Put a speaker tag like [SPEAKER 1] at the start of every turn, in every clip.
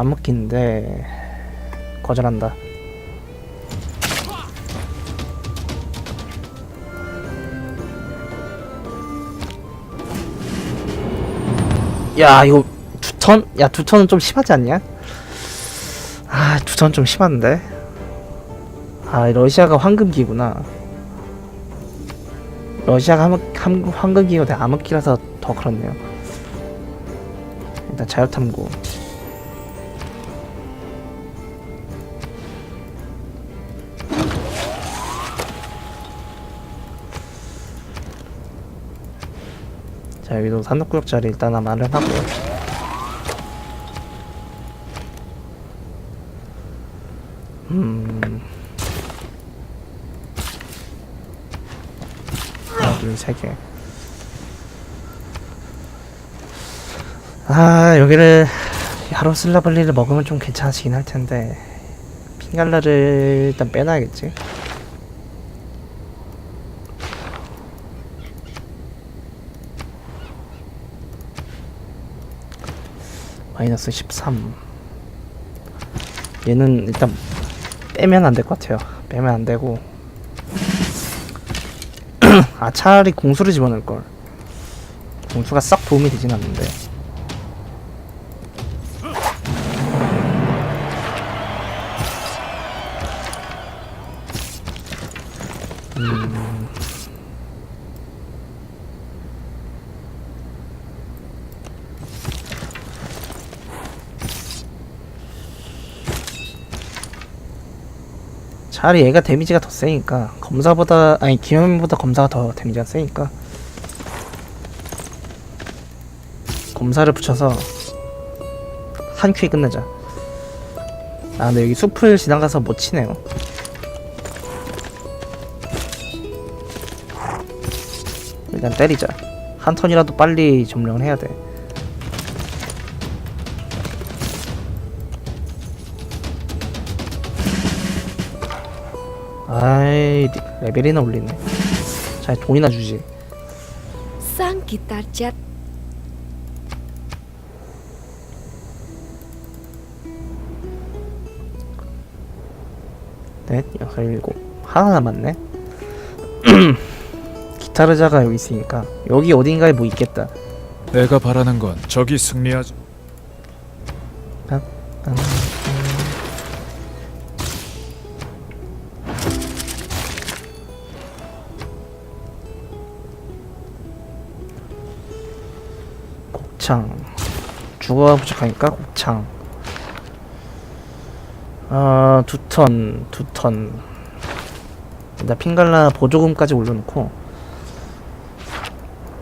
[SPEAKER 1] 안 먹히는데 거절한다. 야 이거 두 턴? 야 두 턴은 좀 심하지 않냐? 아 두턴 좀 심한데? 아 러시아가 황금기구나 러시아가 황금기구 대 암흑기라서 더 그렇네요 일단 자유탐구 자 여기도 산업구역 자리 일단 마련하고요 음. 하나 둘세개. 아 여기를 야로슬라블리를 먹으면 좀 괜찮아지긴 할 텐데 핑갈라를 일단 빼놔야겠지 마이너스 13 얘는 일단 빼면 안 될 것 같아요. 빼면 안 되고. 아 차라리 공수를 집어넣을 걸. 공수가 썩 도움이 되진 않는데 차라리 얘가 데미지가 더 세니까. 검사보다 아니 기념보다 검사가 더 데미지가 세니까. 검사를 붙여서 한 큐에 끝내자. 아 근데 여기 숲을 지나가서 못 치네요. 일단 때리자. 한 턴이라도 빨리 점령을 해야 돼 레벨이나 올리네. 자 돈이나 주지.
[SPEAKER 2] Sang kita chat
[SPEAKER 1] 넷 여섯 일곱. 하나 남았네. 기타르자가 여기 있으니까 여기 어딘가에 뭐 있겠다.
[SPEAKER 3] 내가 바라는 건 적이 승리하지.
[SPEAKER 1] 음, 곱창. 주거가 부족하니까 곱창. 아 두턴 두턴. 일단 핑갈라 보조금까지 올려놓고.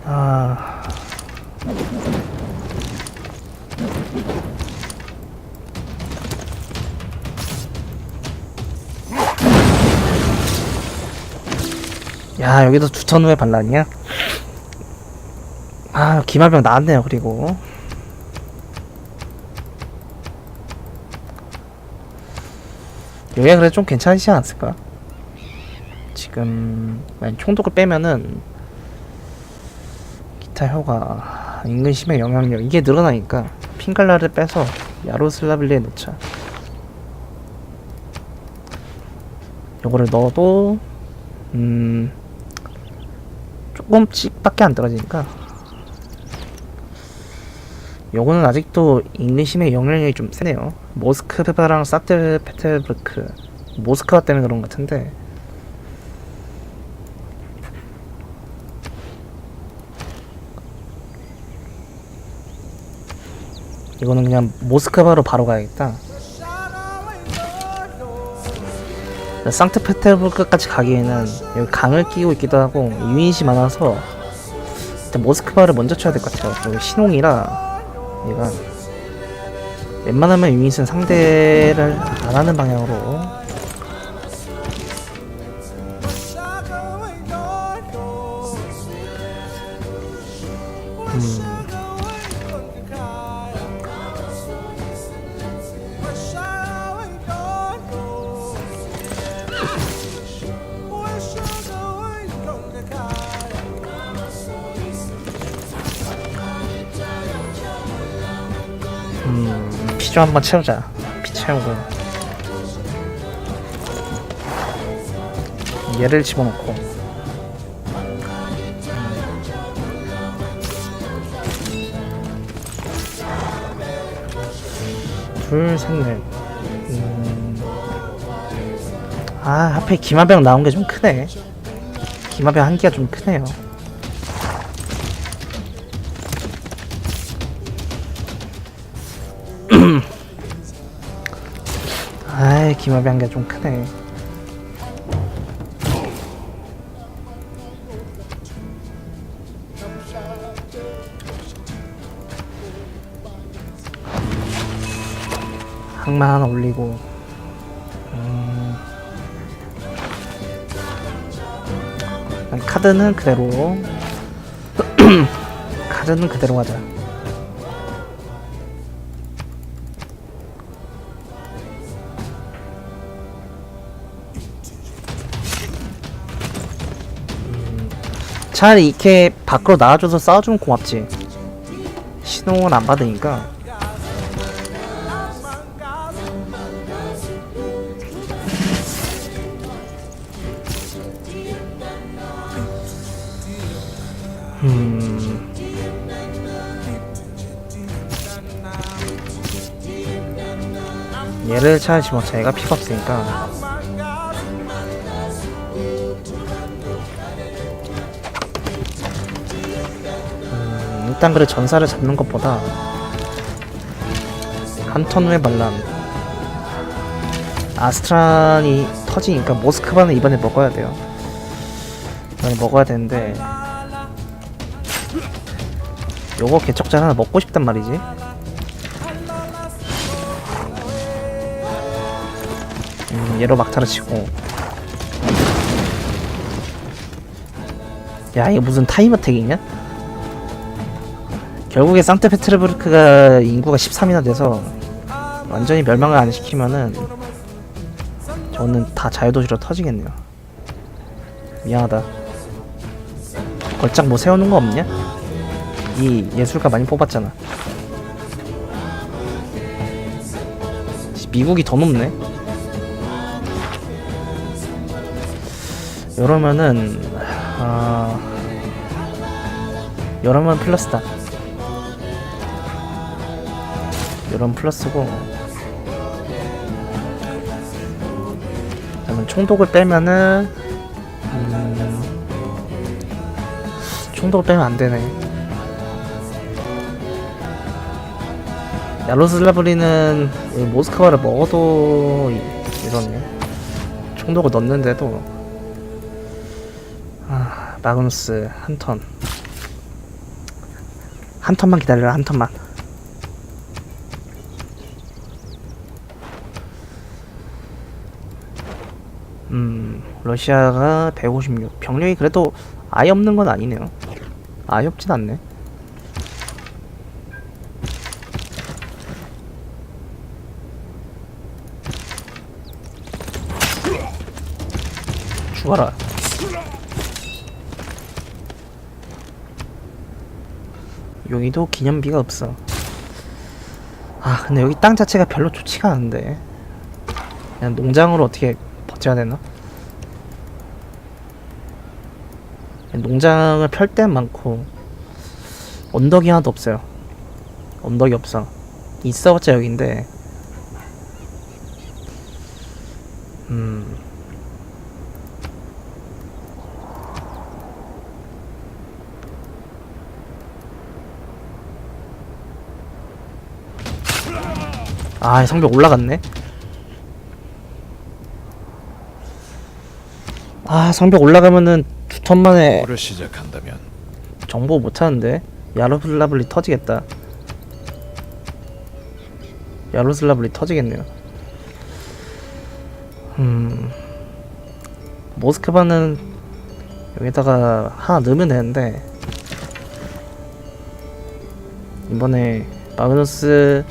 [SPEAKER 1] 아. 야 여기도 두턴 후에 반란이야? 아 기마병 나왔네요 그리고 여기가 그래도 좀 괜찮으시지 않았을까? 지금 총독을 빼면은 기타 효과 인근 심해 영향력 이게 늘어나니까 핑갈라를 빼서 야로슬라빌리에 넣자 요거를 넣어도 음 조금씩 밖에 안 떨어지니까 요거는 아직도 잉리심의 영향력이 좀 세네요. 모스크바랑 사트 페테르부르크. 모스크바 때문에 그런 것 같은데. 이거는 그냥 모스크바로 바로 가야겠다. 상트페테르부르크까지 가기에는 여기 강을 끼고 있기도 하고 유닛이 많아서 일단 모스크바를 먼저 쳐야 될 것 같아요. 여기 신홍이라 얘가 웬만하면 유닛은 상대를 안 하는 방향으로 좀 한번 채우자. 피 채우고. 얘를 집어넣고. 둘 셋 넷. 음... 아 하필 기마병 나온 게 좀 크네. 기마병 한 개가 좀 크네요 기마병 한개좀 크네. 항만 하나 올리고 음... 카드는 그대로. 카드는 그대로 가자 차라리 이렇게 밖으로 나와줘서 싸워주면 고맙지. 신호는 안 받으니까. 음. 얘를 차라리 집어넣자 얘가 피가 없으니까 일단 그래 전사를 잡는 것보다 한 턴 후에 반란 아스트란이 터지니까 모스크바는 이번에 먹어야 돼요. 이번에 먹어야 되는데 요거 개척자 하나 먹고 싶단 말이지. 음, 얘로 막타를 치고. 야 이거 무슨 타임어택이냐? 결국에 상트페테르부르크가 인구가 13이나 돼서 완전히 멸망을 안 시키면은 저는 다 자유도시로 터지겠네요 미안하다 걸작 뭐 세우는 거 없냐? 이 예술가 많이 뽑았잖아. 미국이 더 높네. 이러면은 아 이러면 플러스다. 이런 플러스고. 그러면 총독을 빼면은 음, 총독을 빼면 안 되네. 야로슬라브리는 이 모스크바를 먹어도 이- 이렇네 총독을 넣는데도 아 마그누스 한턴한 턴만 기다려라 한 턴만 음 러시아가 156 병력이 그래도 아예 없는 건 아니네요 아예 없진 않네 죽어라. 여기도 기념비가 없어. 아, 근데 여기 땅 자체가 별로 좋지가 않은데. 그냥 농장으로 어떻게 버텨야 되나? 농장을 펼땐 많고 언덕이 하나도 없어요. 언덕이 없어. 있어봤자 여기인데. 음. 아 성벽 올라갔네 아 성벽 올라가면은 두턴 만에
[SPEAKER 3] 뭐를 시작한다면
[SPEAKER 1] 정보 못하는데 야로슬라블리 터지겠다. 야로슬라블리 터지겠네요. 음 모스크바는 여기다가 하나 넣으면 되는데 이번에 마그누스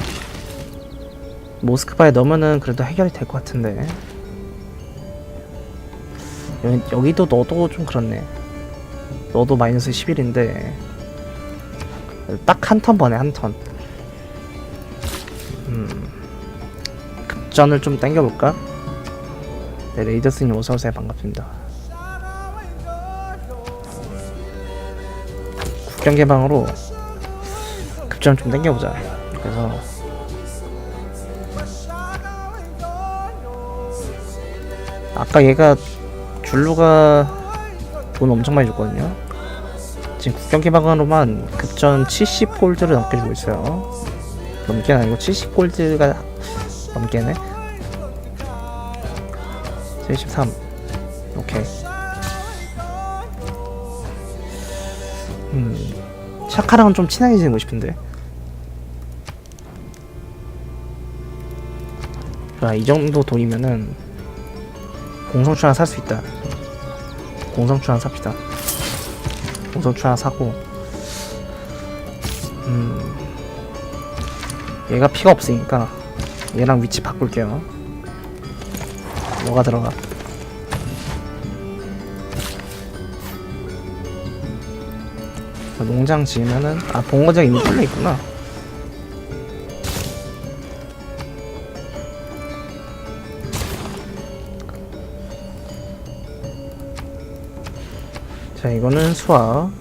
[SPEAKER 1] 모스크바에 넣으면은 그래도 해결이 될 것 같은데 여기, 여기 도 너도 좀 그렇네. 너도 마이너스 11인데 딱 한턴 버네 한턴. 음 급전을 좀 땡겨볼까? 네, 레이더스님 어서오세요. 반갑습니다. 국경 개방으로 급전을 좀 땡겨보자. 그래서 아까 얘가 줄루가 돈 엄청 많이 줬거든요. 지금 국경 개방으로만 급전 70골드를 넘게 주고 있어요. 넘게는 아니고 70골드가 넘게네. 73 오케이. 음 샤카랑은 좀 친하게 지내고 싶은데. 자, 이 정도 돈이면은 공성추 하나 살 수 있다. 공성추 하나 삽시다. 공성추 하나 사고 음 얘가 피가 없으니까 얘랑 위치 바꿀게요. 뭐가 들어가? 농장 지으면은 아 봉어장 이미 뚫려 있구나 자 이거는 수학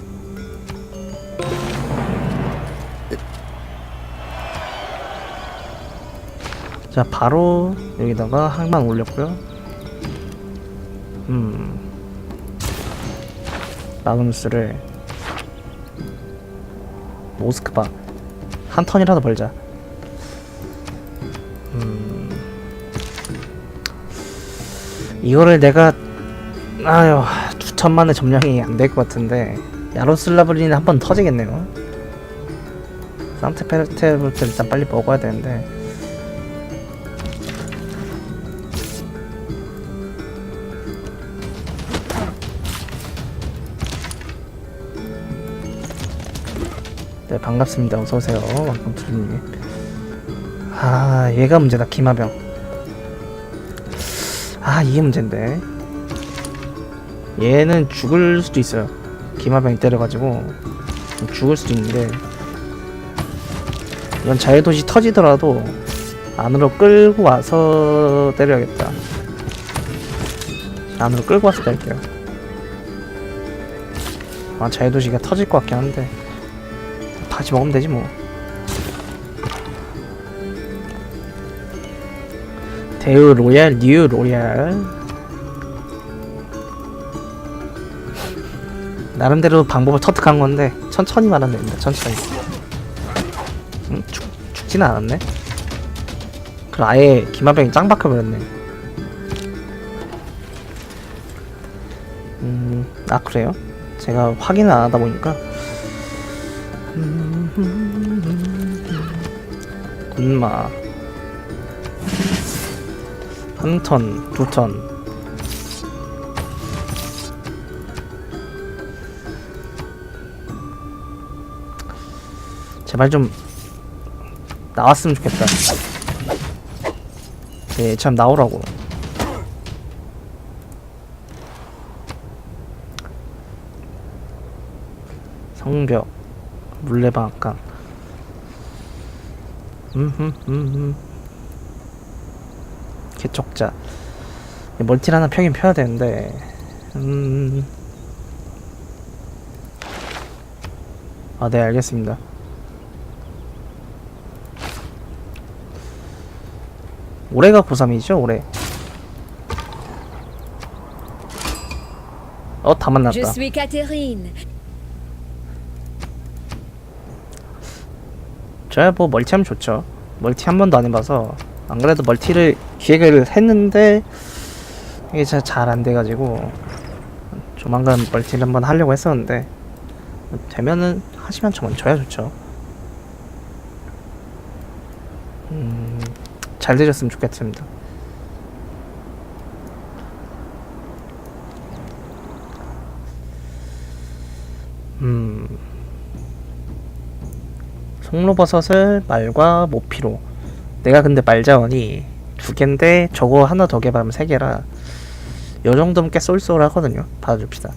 [SPEAKER 1] 자 바로 여기다가 항만 올렸고요. 음. 마그누스를 모스크바 한 턴이라도 벌자. 음. 이거를 내가 아유 두 천만의 점령이 안 될 것 같은데 야로슬라블리는 한 번 터지겠네요. 산테페르테부터 일단 빨리 먹어야 되는데. 네 반갑습니다. 어서오세요 왕kam투님. 아 얘가 문제다 기마병. 아 이게 문제인데 얘는 죽을 수도 있어요 기마병이 때려가지고 죽을 수도 있는데 이건 자유도시 터지더라도 안으로 끌고 와서 때려야겠다 안으로 끌고 와서 때릴게요 아 자유도시가 터질 것 같긴 한데 다시 먹으면 되지 뭐. 대우 로얄, 뉴 로얄. 나름대로 방법을 터득한 건데 천천히 말하면 됩니다. 천천히. 음, 죽, 죽지는 않았네. 그럼 아예 기마병이 짱 박혀버렸네. 음, 아 그래요? 제가 확인을 안 하다 보니까 군마 한 턴, 두 턴. 제발 좀 나왔으면 좋겠다. 예, 참 나오라고. 성벽. 물레방앗간 음흠 음흠 개척자 멀티를 하나 펴긴 펴야 되는데 음... 아 네 알겠습니다 올해가 고3이죠 올해 어다
[SPEAKER 2] Je
[SPEAKER 1] 만났다. 저야 뭐 멀티하면 좋죠. 멀티 한 번도 안 해봐서 안 그래도 멀티를 기획을 했는데 이게 잘안 돼가지고 조만간 멀티를 한번 하려고 했었는데 되면은 하시면 저 저야 좋죠. 잘 되셨으면 좋겠습니다. 음. 송로버섯을 말과 모피로 내가 근데 말 자원이 두 개인데 저거 하나 더 개발하면 세 개라 요 정도면 꽤 쏠쏠하거든요 받아줍시다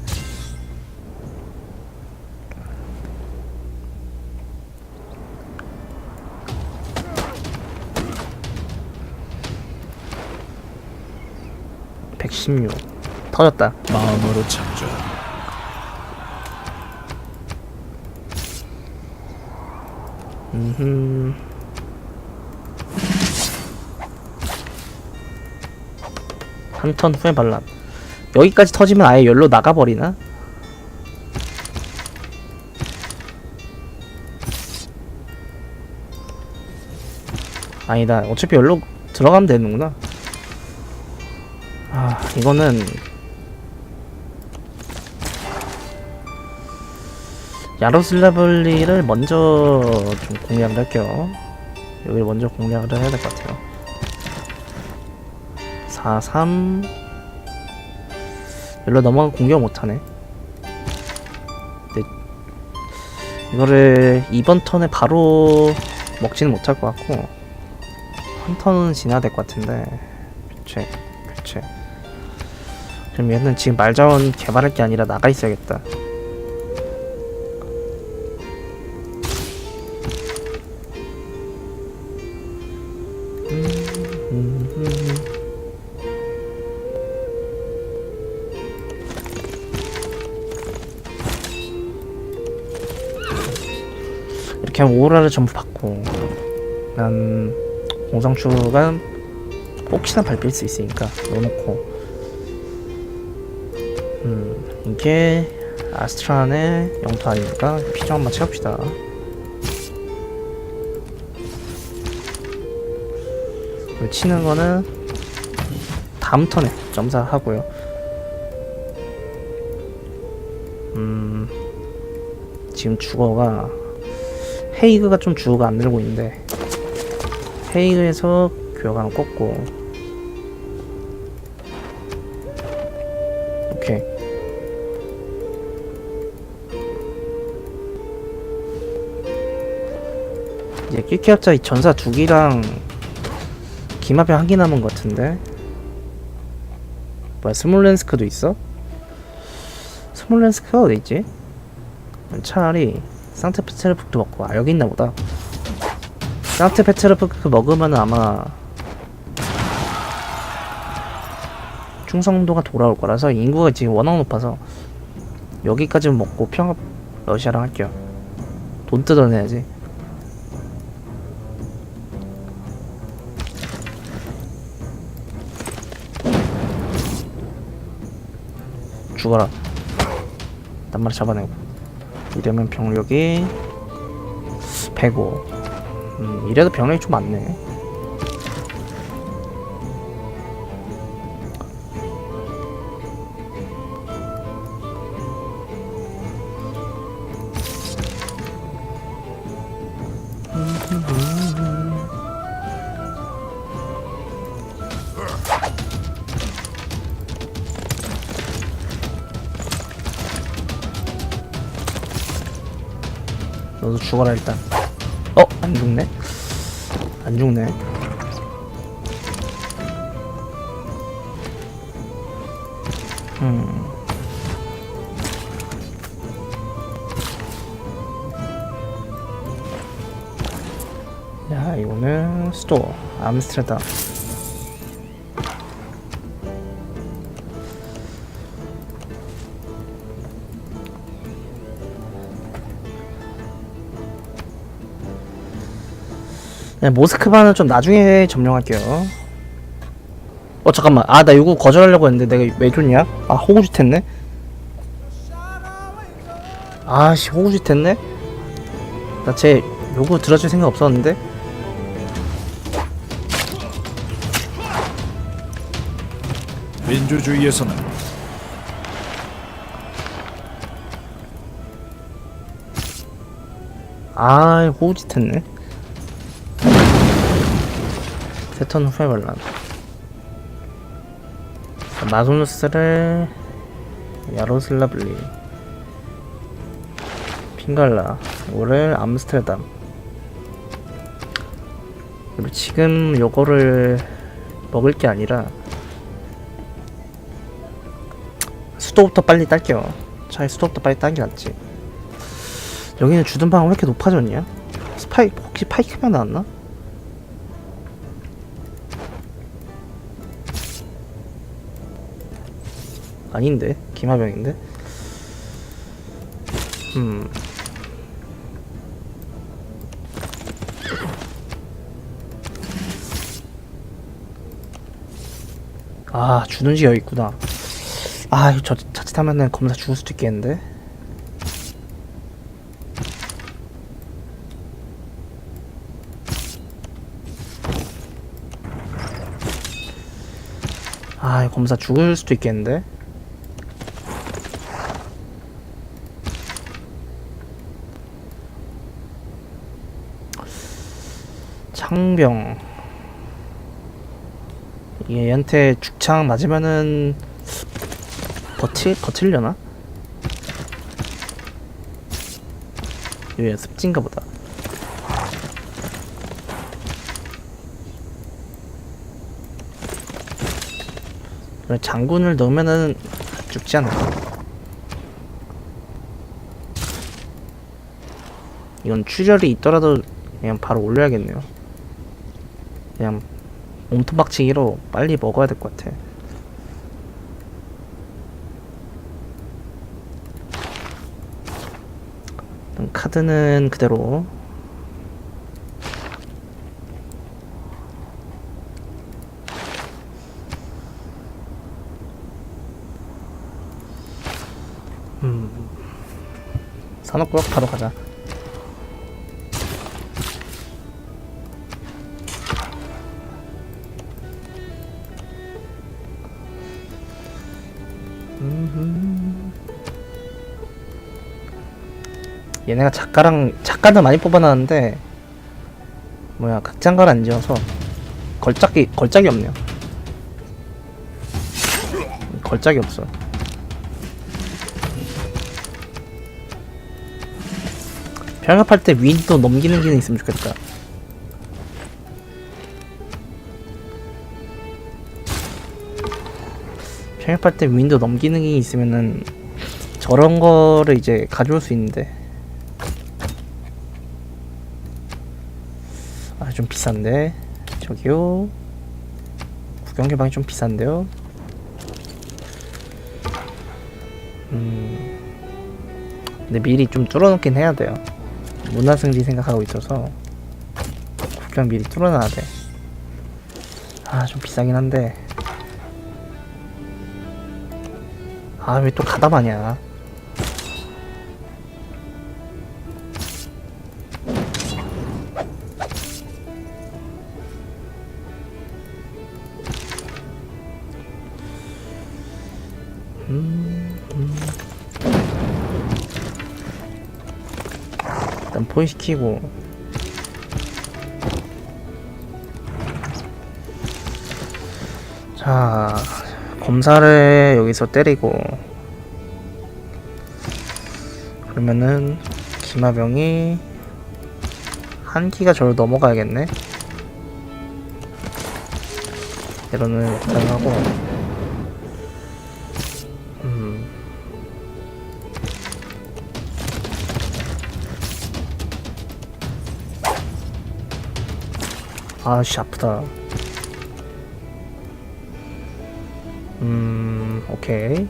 [SPEAKER 1] 116 터졌다
[SPEAKER 3] 마음으로 창조.
[SPEAKER 1] 음흠. 한 턴 후에 반란 여기까지 터지면 아예 열로 나가버리나? 아니다 어차피 열로 들어가면 되는구나 아 이거는 야로슬라블리를 먼저 좀 공략을 할게요. 여기를 먼저 공략을 해야 될 것 같아요. 4, 3 여기로 넘어가 공격 못하네. 근데 이거를 이번 턴에 바로 먹지는 못할 것 같고 한 턴은 지나야 될 것 같은데 교체 교체 얘는 지금 말자원 개발할 게 아니라 나가 있어야겠다. 이렇게 하면 오라를 전부 받고 난 공성추가 혹시나 밟힐 수 있으니까 넣어놓고 음 이게 아스트란의 영토 아닙니까? 피 좀 한번 채웁시다 치는 거는 다음 턴에 점사하고요 음 지금 주거가 헤이그가 좀 주어가 안 늘고 있는데 헤이그에서 교감 꺾고 이제 끼케업자 전사 두 기랑 기마병 한개 남은 것 같은데 뭐야 스몰렌스크도 있어? 스몰렌스크가 어디 있지? 차라리 상트페테르푸크도 먹고 아 여기 있나 보다 상트페테르푸크 먹으면 아마 충성도가 돌아올 거라서 인구가 지금 워낙 높아서 여기까지 먹고 평합 러시아랑 할게요 돈 뜯어내야지 죽어라. 딴 마리 잡아내고. 이러면 병력이 105 음, 이래도 병력이 좀 많네 죽어라 일단 어? 안 죽네? 안 죽네 음 야, 이거는 수도 암스테르담. 네, 모스크바는 좀 나중에 점령할게요. 어 잠깐만, 아 나 이거 거절하려고 했는데 내가 왜 줬냐? 아 호구짓 했네. 아씨 호구짓 했네. 나제 요구 들어줄 생각 없었는데.
[SPEAKER 3] 민주주의에서는
[SPEAKER 1] 아 호구짓 했네. 세턴 후에 발란. 마소누스를 야로슬라블리 핑갈라 이거를 암스테르담 그리고 지금 요거를 먹을 게 아니라 수도부터 빨리 딸게요 차라리 수도부터 빨리 따는 게 낫지 여기는 주둔방은 왜 이렇게 높아졌냐? 스파이 혹시 파이크가 나왔나? 아닌데 기마병인데 음 아, 주는 지 여기 있구나. 아, 저, 자칫하면은 검사 죽을 수도 있겠는데? 아, 검사 죽을 수도 있겠는데? 창병. 이게 얘한테 죽창 맞으면은 버틸 버틸려나? 이거 습진가 보다. 장군을 넣으면은 죽지 않을까? 이건 출혈이 있더라도 그냥 바로 올려야겠네요. 그냥 몸통 박치기로 빨리 먹어야 될 것 같아. 카드는 그대로. 음. 사놓고 바로 가자. 얘네가 작가랑 작가는 많이 뽑아놨는데 뭐야 극장가를 안 지어서 걸작이 걸작이 없네요. 걸작이 없어. 병합할 때 윈도 넘기는 기능 있으면 좋겠다. 병합할 때 윈도 넘기는 게 있으면은 저런 거를 이제 가져올 수 있는데 아 좀 비싼데? 저기요. 구경 개방이 좀 비싼데요. 음 근데 미리 좀 뚫어놓긴 해야 돼요. 문화승리 생각하고 있어서 구경 미리 뚫어놔야 돼 아 좀 비싸긴 한데. 아 왜 또 가담하냐 일단 포인시키고. 자 검사를 여기서 때리고. 그러면은 기마병이 한 기가 저를 넘어가야겠네. 이러는 가능하고 아씨 아프다. 음 오케이.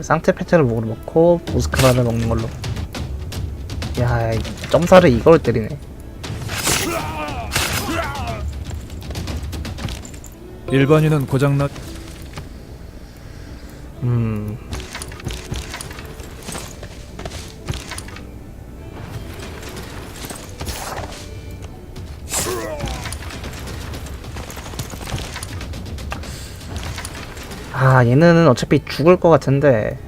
[SPEAKER 1] 쌍테 패트를 목으로 넣고 보스크바를 먹는 걸로. 야이 점사를 이걸 때리네.
[SPEAKER 3] 일반인은 고장나
[SPEAKER 1] 아 얘는 어차피 죽을 것 같은데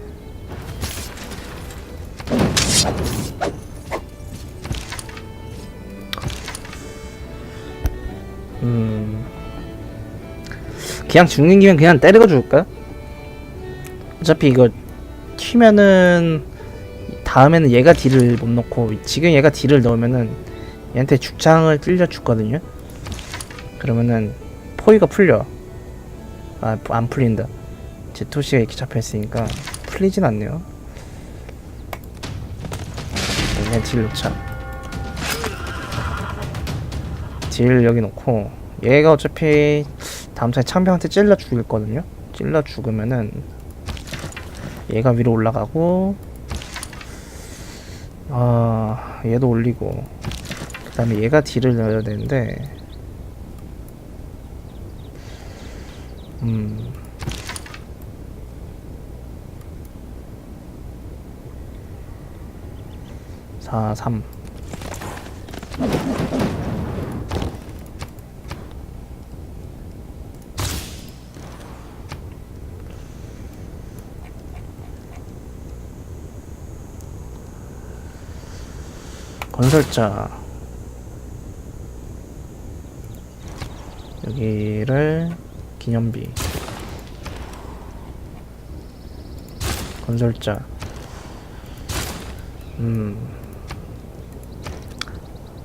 [SPEAKER 1] 음 그냥 죽는 김에 그냥 때리고 죽을까? 어차피 이거 튀면은 다음에는 얘가 딜을 못 넣고 지금 얘가 딜을 넣으면은 얘한테 죽창을 찔려 죽거든요. 그러면은 포위가 풀려. 아 안 풀린다. 제토시가 이렇게 잡혀 있으니까 풀리진 않네요. 그냥 딜 넣자. 딜 여기 놓고 얘가 어차피 다음 턴에 창병한테 찔러 죽일 거든요. 찔러 죽으면은 얘가 위로 올라가고 아 얘도 올리고 그 다음에 얘가 딜을 넣어야 되는데 음. 4, 3 건설자. 여기를 기념비 건설자 음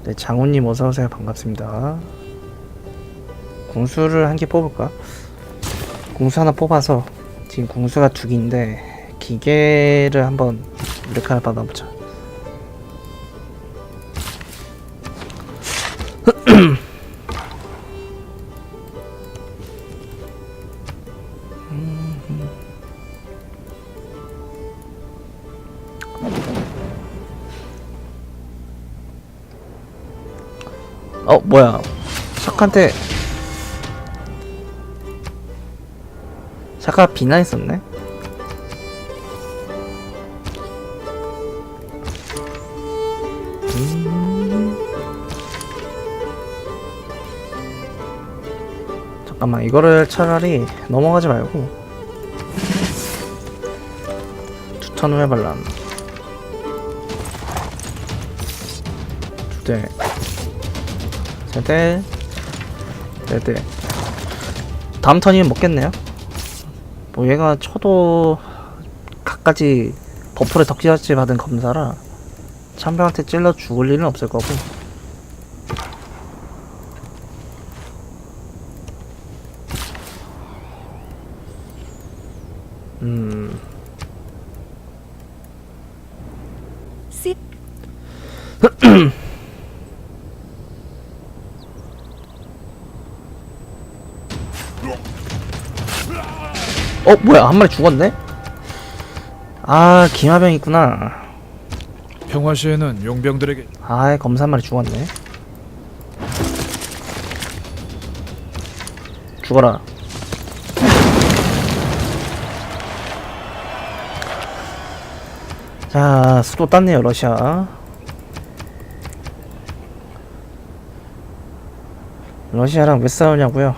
[SPEAKER 1] 네, 장훈님 어서오세요. 반갑습니다. 궁수를 한 개 뽑을까? 궁수 하나 뽑아서, 지금 궁수가 두 개인데, 기계를 한번 이렇게 하나 받아보자. 뭐야. 샥한테. 샤가 비난했었네? 음. 잠깐만, 이거를 차라리 넘어가지 말고. 두 턴 후에 발람. 두 대. 세대 네대 다음 턴이면 먹겠네요. 뭐 얘가 쳐도 각가지 버프를 덕지덕지 받은 검사라 참병한테 찔러 죽을 일은 없을 거고. 음 어 뭐야? 한 마리 죽었네? 아 기마병 있구나.
[SPEAKER 3] 평화 시에는 용병들에게
[SPEAKER 1] 아이 검사 한 마리 죽었네. 죽어라. 자 수도 땄네요 러시아. 러시아랑 왜 싸우냐고요?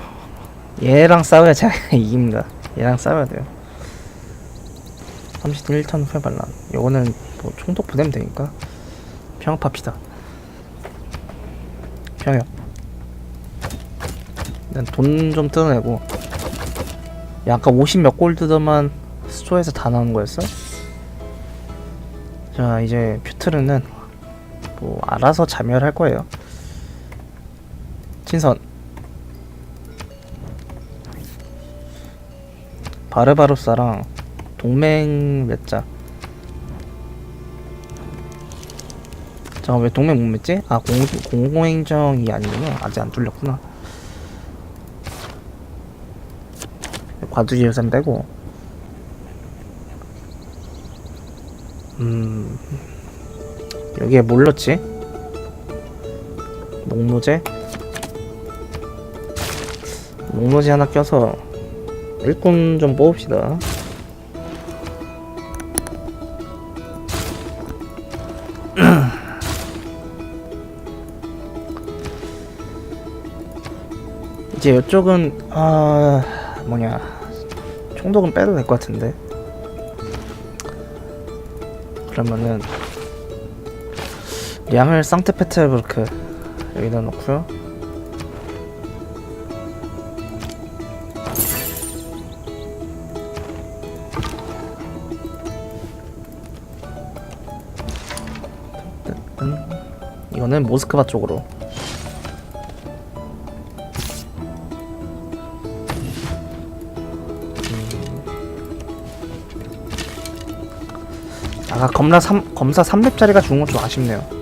[SPEAKER 1] 얘랑 싸워야 제가 이깁니다 얘랑 싸워야 돼요. 31턴 후에 반란 요거는 뭐 총독 보내면 되니까 평합합시다. 평협 일단 돈 좀 뜯어내고. 야 아까 50 몇 골드더만 스토어에서 다 나온 거였어? 자 이제 퓨트르는 뭐 알아서 자멸할 거예요. 친선 바르바로사랑 동맹 맺자 잠깐 왜 동맹 못 맺지? 아 공, 공공행정이 아니구나 아직 안 뚫렸구나 과두기 예산 빼고 음 여기에 뭘 넣지? 목노제? 목노제 하나 껴서 일꾼 좀 뽑읍시다. 이제 이쪽은 아 뭐냐. 총독은 빼도 될 것 같은데. 그러면은 량을 상트페테르부르크 여기다 놓고요 이거는 모스크바 쪽으로. 아까 검사 3, 검사 3렙짜리가 죽은 건 좀 아쉽네요